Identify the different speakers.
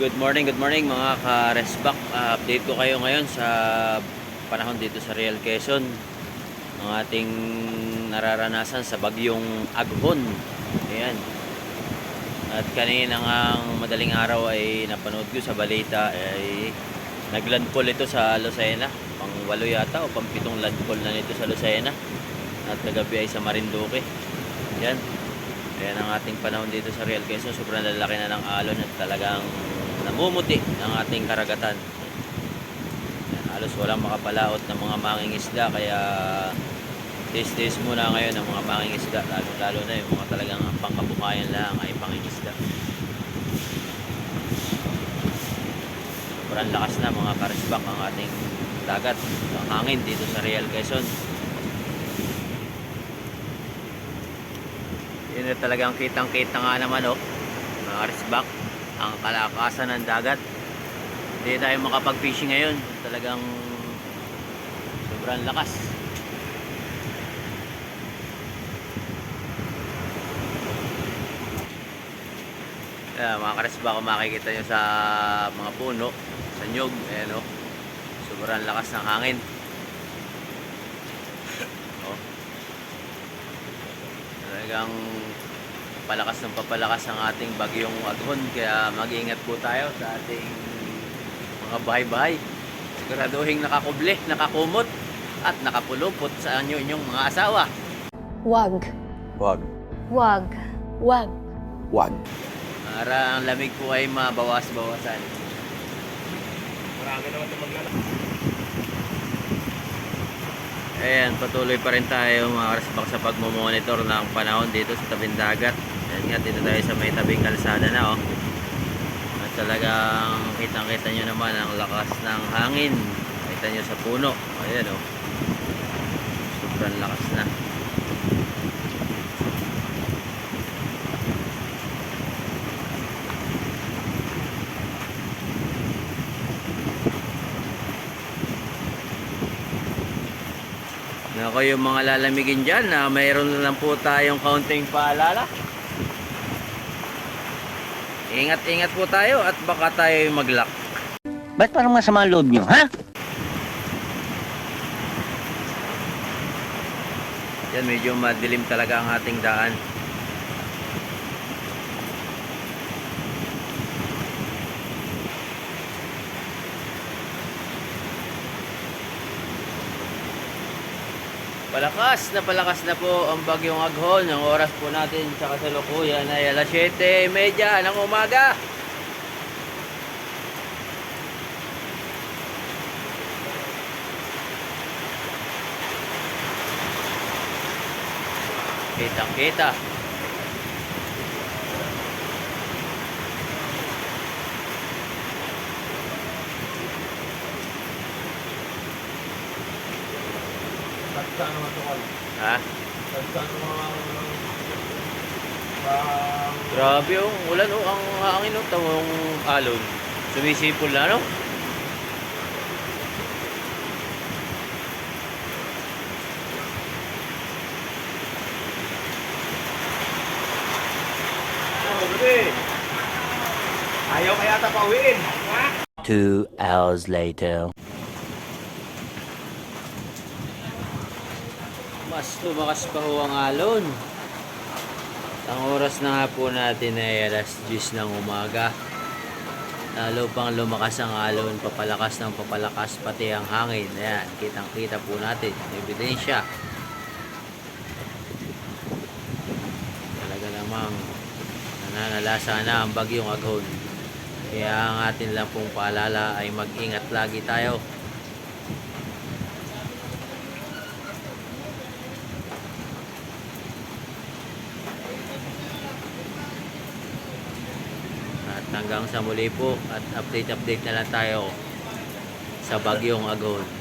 Speaker 1: Good morning, good morning mga ka-resback. Ah, update ko kayo ngayon sa panahon dito sa Real Quezon. Ang ating nararanasan sa bagyong Aghon. Ayan. At kanina ang madaling araw ay napanood ko sa balita ay naglandfall ito sa Lucena. Pang walo yata o pang pitong landfall na nito sa Lucena. At kagabi ay sa Marinduque. Yan. Ayan ang ating panahon dito sa Real Quezon. Sobrang lalaki na ng alon at talagang namumuti ang ating karagatan. Halos walang makapalaot ng mga mangingisda kaya tis-tis muna ngayon ng mga mangingisda lalo, lalo na yung mga talagang pangkabukayan lang ay pangingisda. Sobrang lakas na mga karisbak ang ating dagat. Ang hangin dito sa Real Quezon. Yun na talagang kitang-kita nga naman oh. Mga karisbak ang kalakasan ng dagat. Hindi tayo makapag-fishing ngayon. Talagang sobrang lakas. Kaya mga karesba kung makikita nyo sa mga puno, sa nyog, ayan o. Sobrang lakas ng hangin. Oh. Talagang palakas ng papalakas ang ating bagyong aghon kaya mag-iingat po tayo sa ating mga bahay-bahay siguraduhin nakakuble, nakakumot at nakapulupot sa inyo inyong mga asawa
Speaker 2: Wag.
Speaker 3: Wag.
Speaker 2: Wag. Wag.
Speaker 3: Wag.
Speaker 1: para ang lamig po ay mabawas-bawasan
Speaker 4: Marami naman na maglalakad.
Speaker 1: Ayan, patuloy pa rin tayo mga karasbak sa pagmumonitor ng panahon dito sa tabing dagat. Nga, dito tayo sa may tabing kalsada na oh. At talagang kitang-kita nyo naman ang lakas ng hangin. Kita nyo sa puno. Ayan oh. Sobrang lakas na. Nako yung mga lalamigin dyan na mayroon lang po tayong kaunting paalala. Ingat-ingat po tayo at baka tayo mag-lock.
Speaker 5: Ba't parang masama ang loob nyo, ha?
Speaker 1: Yan, medyo madilim talaga ang ating daan. Palakas na palakas na po ang bagyong aghon. Ang oras po natin sa kasalukuyan ay alas 7.30 ng umaga. Kitang kita.
Speaker 4: Tagsa naman ito kal.
Speaker 1: Ha? Grabe oh, ulan oh, ang hangin oh, tawong alon. Sumisipol na no?
Speaker 4: Oh. Ayaw kaya ata pauwiin.
Speaker 5: Two hours later.
Speaker 1: Mas tumakas pa ho ang alon. Ang oras na nga po natin ay alas 10 ng umaga. Lalo pang lumakas ang alon, papalakas ng papalakas pati ang hangin. Ayan, kitang kita po natin. Ebidensya. Talaga namang nananalasa na ang bagyong aghon. Kaya ang atin lang pong paalala ay mag-ingat lagi tayo. At hanggang sa muli po at update-update na lang tayo sa bagyong aghon.